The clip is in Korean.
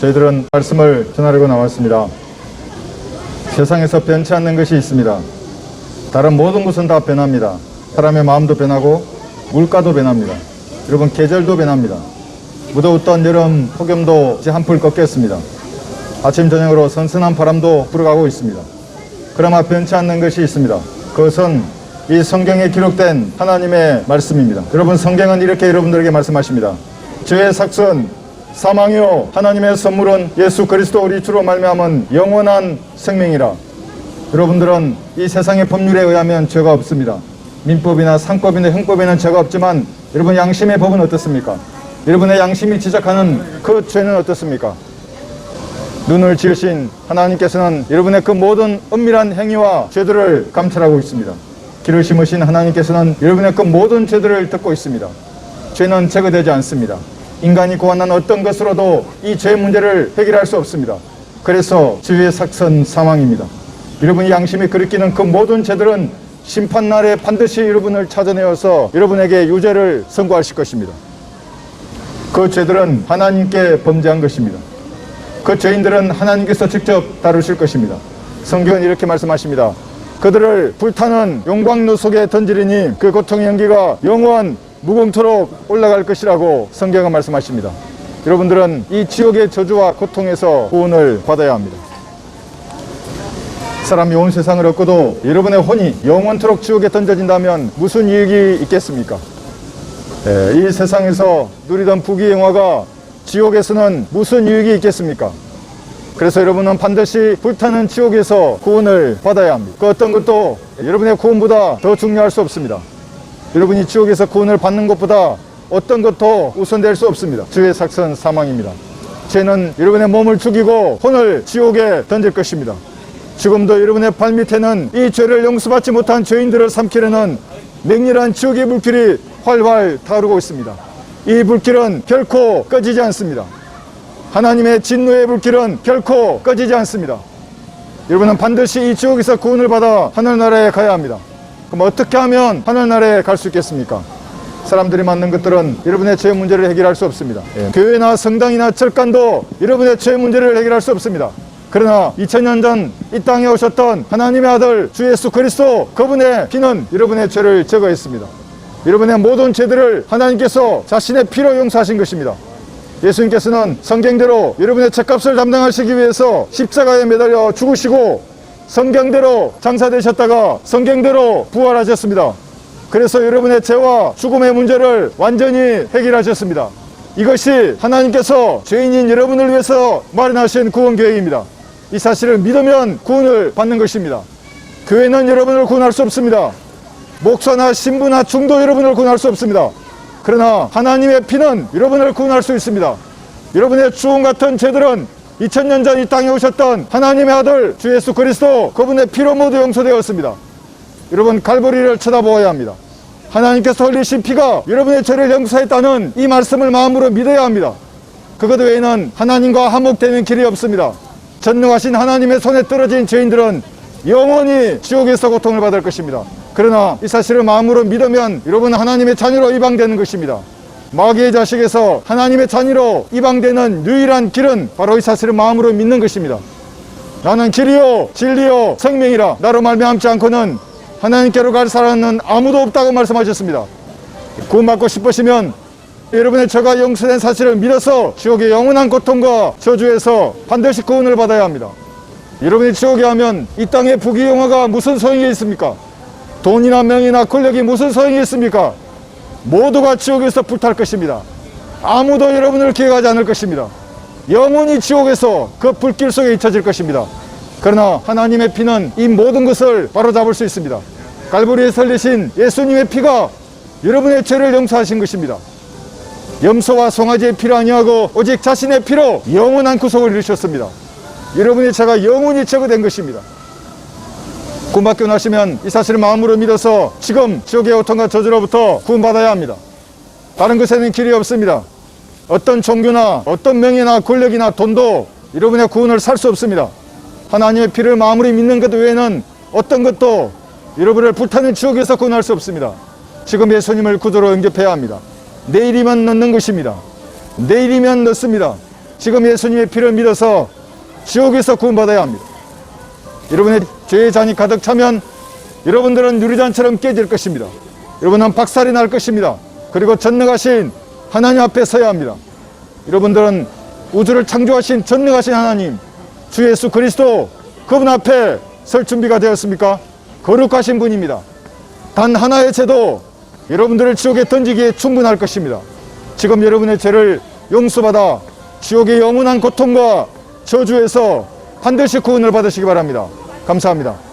저희들은 말씀을 전하려고 나왔습니다. 세상에서 변치 않는 것이 있습니다. 다른 모든 것은 다 변합니다. 사람의 마음도 변하고 물가도 변합니다. 여러분 계절도 변합니다. 무더웠던 여름 폭염도 이제 한풀 꺾였습니다. 아침 저녁으로 선선한 바람도 불어가고 있습니다. 그러나 변치 않는 것이 있습니다. 그것은 이 성경에 기록된 하나님의 말씀입니다. 여러분 성경은 이렇게 여러분들에게 말씀하십니다. 죄의 삭선 사망이요 하나님의 선물은 예수 그리스도 우리 주로 말미암은 영원한 생명이라. 여러분들은 이 세상의 법률에 의하면 죄가 없습니다. 민법이나 상법이나 형법에는 죄가 없지만 여러분 양심의 법은 어떻습니까? 여러분의 양심이 지적하는 그 죄는 어떻습니까? 눈을 지으신 하나님께서는 여러분의 그 모든 은밀한 행위와 죄들을 감찰하고 있습니다. 길을 심으신 하나님께서는 여러분의 그 모든 죄들을 듣고 있습니다. 죄는 제거되지 않습니다. 인간이 고안한 어떤 것으로도 이 죄 문제를 해결할 수 없습니다. 그래서 죄의 삭선 사망입니다. 여러분이 양심이 그리끼는 그 모든 죄들은 심판날에 반드시 여러분을 찾아내어서 여러분에게 유죄를 선고하실 것입니다. 그 죄들은 하나님께 범죄한 것입니다. 그 죄인들은 하나님께서 직접 다루실 것입니다. 성경은 이렇게 말씀하십니다. 그들을 불타는 용광로 속에 던지리니 그 고통의 연기가 영원 무궁토록 올라갈 것이라고 성경은 말씀하십니다. 여러분들은 이 지옥의 저주와 고통에서 구원을 받아야 합니다. 사람이 온 세상을 얻고도 여러분의 혼이 영원토록 지옥에 던져진다면 무슨 이익이 있겠습니까? 예, 이 세상에서 누리던 부귀영화가 지옥에서는 무슨 유익이 있겠습니까? 그래서 여러분은 반드시 불타는 지옥에서 구원을 받아야 합니다. 그 어떤 것도 여러분의 구원보다 더 중요할 수 없습니다. 여러분이 지옥에서 구원을 받는 것보다 어떤 것도 우선될 수 없습니다. 주의 삭선 사망입니다. 죄는 여러분의 몸을 죽이고 혼을 지옥에 던질 것입니다. 지금도 여러분의 발밑에는 이 죄를 용서받지 못한 죄인들을 삼키려는 맹렬한 지옥의 불길이 활활 타오르고 있습니다. 이 불길은 결코 꺼지지 않습니다. 하나님의 진노의 불길은 결코 꺼지지 않습니다. 여러분은 반드시 이 지옥에서 구원을 받아 하늘나라에 가야 합니다. 그럼 어떻게 하면 하늘나라에 갈 수 있겠습니까? 사람들이 만든 것들은 여러분의 죄 문제를 해결할 수 없습니다. 예. 교회나 성당이나 철간도 여러분의 죄 문제를 해결할 수 없습니다. 그러나 2000년 전 이 땅에 오셨던 하나님의 아들 주 예수 그리스도 그분의 피는 여러분의 죄를 제거했습니다. 여러분의 모든 죄들을 하나님께서 자신의 피로 용서하신 것입니다. 예수님께서는 성경대로 여러분의 죄값을 담당하시기 위해서 십자가에 매달려 죽으시고 성경대로 장사되셨다가 성경대로 부활하셨습니다. 그래서 여러분의 죄와 죽음의 문제를 완전히 해결하셨습니다. 이것이 하나님께서 죄인인 여러분을 위해서 마련하신 구원 계획입니다. 이 사실을 믿으면 구원을 받는 것입니다. 교회는 여러분을 구원할 수 없습니다. 목사나 신부나 중도 여러분을 구원할 수 없습니다. 그러나 하나님의 피는 여러분을 구원할 수 있습니다. 여러분의 주홍 같은 죄들은 2000년 전 이 땅에 오셨던 하나님의 아들 주 예수 그리스도 그분의 피로 모두 용서되었습니다. 여러분 갈보리를 쳐다보아야 합니다. 하나님께서 흘리신 피가 여러분의 죄를 용서했다는 이 말씀을 마음으로 믿어야 합니다. 그것 외에는 하나님과 화목되는 길이 없습니다. 전능하신 하나님의 손에 떨어진 죄인들은 영원히 지옥에서 고통을 받을 것입니다. 그러나 이 사실을 마음으로 믿으면 여러분 하나님의 자녀로 입양되는 것입니다. 마귀의 자식에서 하나님의 자녀로 입양되는 유일한 길은 바로 이 사실을 마음으로 믿는 것입니다. 나는 길이요 진리요 생명이라 나로 말미암지 않고는 하나님께로 갈 사람은 아무도 없다고 말씀하셨습니다. 구원받고 싶으시면 여러분의 죄가 용서된 사실을 믿어서 지옥의 영원한 고통과 저주에서 반드시 구원을 받아야 합니다. 여러분이 지옥에 하면 이 땅의 부귀영화가 무슨 소용이 있습니까? 돈이나 명이나 권력이 무슨 소용이 있습니까? 모두가 지옥에서 불탈 것입니다. 아무도 여러분을 기억하지 않을 것입니다. 영원히 지옥에서 그 불길 속에 잊혀질 것입니다. 그러나 하나님의 피는 이 모든 것을 바로잡을 수 있습니다. 갈보리에 설리신 예수님의 피가 여러분의 죄를 용서하신 것입니다. 염소와 송아지의 피로 아니하고 오직 자신의 피로 영원한 구속을 이루셨습니다. 여러분의 죄가 영원히 제거된 것입니다. 구원받고 나시면 이 사실을 마음으로 믿어서 지금 지옥의 고통과 저주로부터 구원받아야 합니다. 다른 것에는 길이 없습니다. 어떤 종교나 어떤 명예나 권력이나 돈도 여러분의 구원을 살 수 없습니다. 하나님의 피를 마음으로 믿는 것 외에는 어떤 것도 여러분을 불타는 지옥에서 구원할 수 없습니다. 지금 예수님을 구조로 영접해야 합니다. 내일이면 넣는 것입니다. 내일이면 넣습니다. 지금 예수님의 피를 믿어서 지옥에서 구원받아야 합니다. 여러분의 죄의 잔이 가득 차면 여러분들은 유리잔처럼 깨질 것입니다. 여러분은 박살이 날 것입니다. 그리고 전능하신 하나님 앞에 서야 합니다. 여러분들은 우주를 창조하신 전능하신 하나님 주 예수 그리스도 그분 앞에 설 준비가 되었습니까? 거룩하신 분입니다. 단 하나의 죄도 여러분들을 지옥에 던지기에 충분할 것입니다. 지금 여러분의 죄를 용서받아 지옥의 영원한 고통과 저주에서 반드시 구원을 받으시기 바랍니다. 감사합니다.